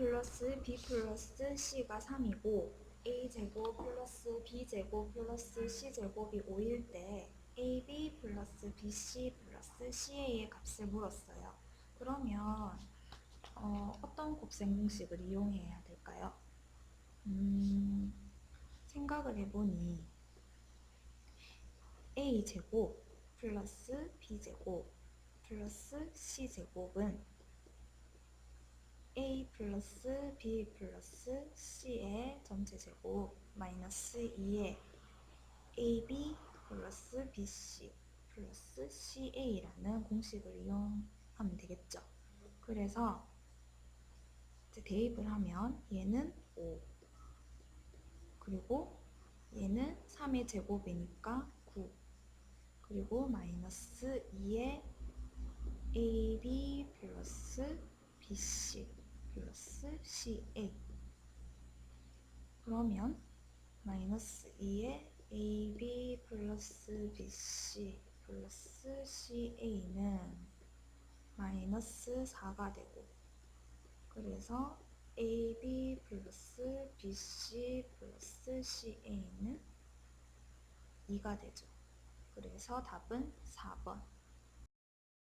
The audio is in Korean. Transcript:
플러스 B 플러스 C가 3이고 A제곱 플러스 B제곱 플러스 C제곱이 5일 때 AB 플러스 BC 플러스 CA의 값을 물었어요. 그러면 어, 어떤 곱셈 공식을 이용해야 될까요? 음, 생각을 해보니 A제곱 플러스 B제곱 플러스 C제곱은 A 플러스 B 플러스 C의 전체 제곱 마이너스 2의 AB 플러스 BC 플러스 CA라는 공식을 이용하면 되겠죠. 그래서 이제 대입을 하면 얘는 5 그리고 얘는 3의 제곱이니까 9 그리고 마이너스 2의 AB 플러스 BC 플러스 CA 그러면 마이너스 2의 AB 플러스 BC 플러스 CA는 마이너스 4가 되고 그래서 AB 플러스 BC 플러스 CA는 2가 되죠. 그래서 답은 4번